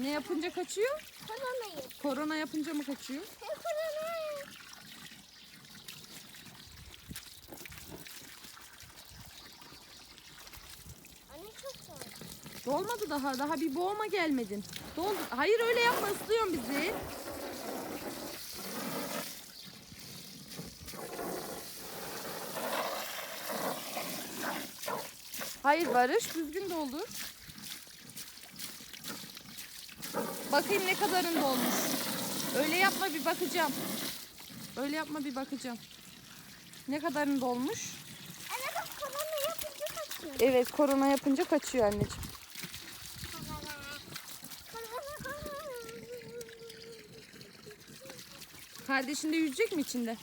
Ne yapınca kaçıyor? Koronayı. Korona yapınca mı kaçıyor? Korona. Anne çok soğuk. Dolmadı daha. Daha bir boğma gelmedin. Doldu. Hayır öyle yapma ıslıyorsun bizi. Hayır Barış düzgün doldur. Bakayım ne kadarın dolmuş. Öyle yapma bir bakacağım. Öyle yapma bir bakacağım. Ne kadarın dolmuş? Anne bak korona yapınca kaçıyor. Evet korona yapınca kaçıyor anneciğim. Kardeşin de yüzecek mi içinde?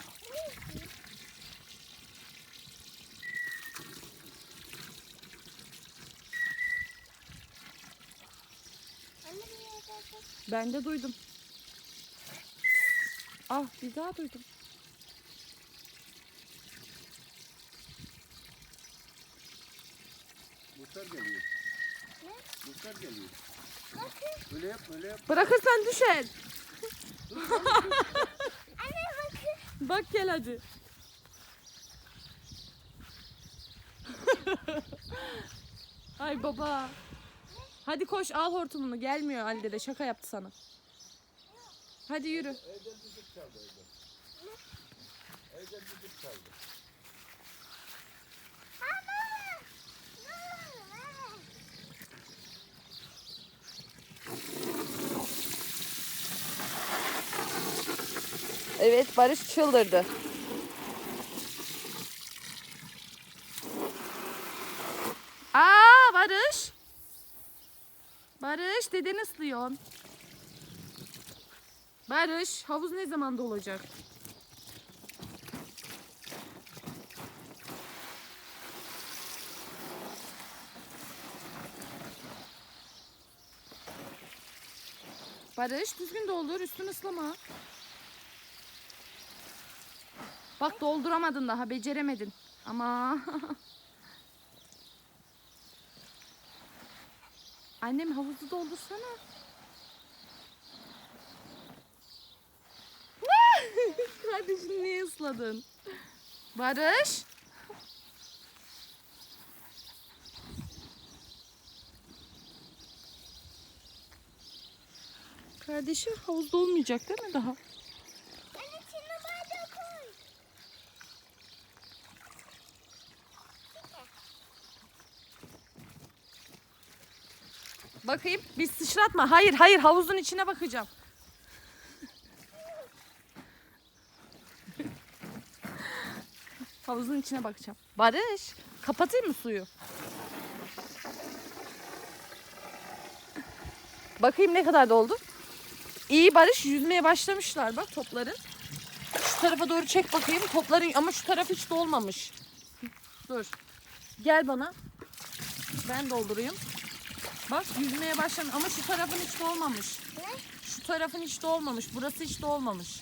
Anne bir yere bak. Ben de duydum. Ah bir daha duydum. Muhtar geliyor. Ne? Muhtar geliyor. Bakın. Öyle yapma öyle yapma. Bırakırsan düşer. Anne bakın. Bak gel hadi. Ay baba. Hadi koş al hortumunu. Gelmiyor Halide de şaka yaptı sana. Hadi yürü. Evden düdük çaldı evden. Evden düdük çaldı. Evet Barış çıldırdı. Aa Barış. Barış deden ıslıyor. Barış havuz ne zaman dolacak? Barış düzgün doldur üstünü ıslama. Bak dolduramadın daha beceremedin. Ama Annem havuzu doldursana. Kardeşini niye ısladın? Barış. Kardeşim havuzda olmayacak değil mi daha? Anne içine bardağı koy. Bakayım bir sıçratma. Hayır hayır havuzun içine bakacağım. havuzun içine bakacağım. Barış kapatayım mı suyu? Bakayım ne kadar doldu. İyi Barış yüzmeye başlamışlar bak topların. Şu tarafa doğru çek bakayım topların ama şu taraf hiç dolmamış. Dur. Gel bana. Ben doldurayım. Bak yüzmeye başlamış ama şu tarafın hiç dolmamış. Ne? Şu tarafın hiç dolmamış. Burası hiç dolmamış.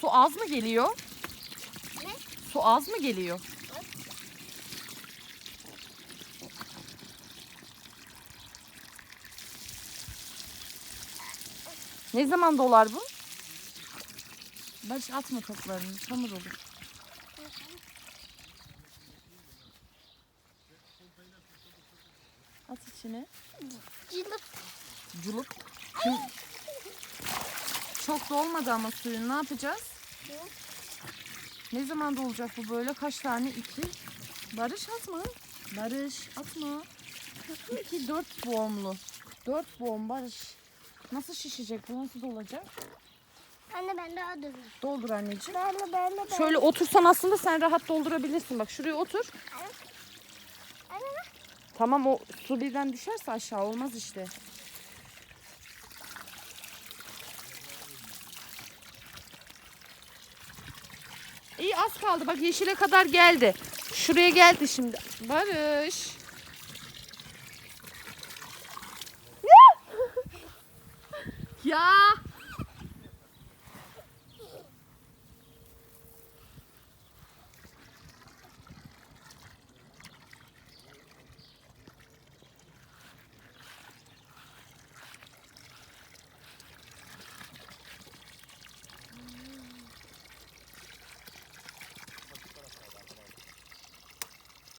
Su az mı geliyor? Ne? Su az mı geliyor? Ne zaman dolar bu? Barış atma toplarını. Çamur olur. At içine. Cılıp. Şimdi... Çok dolmadı ama suyun. Ne yapacağız? Ne zaman dolacak bu böyle? Kaç tane? İki. Barış atma. Barış atma. İki, dört boğumlu. Dört boğum Barış. Nasıl şişecek bu? Nasıl dolacak? Anne ben daha dövüyorum. Doldur anneciğim. Ben de ben de ben. Şöyle otursan aslında sen rahat doldurabilirsin. Bak şuraya otur. Tamam o su birden düşerse aşağı olmaz işte. İyi az kaldı. Bak yeşile kadar geldi. Şuraya geldi şimdi. Barış. ya.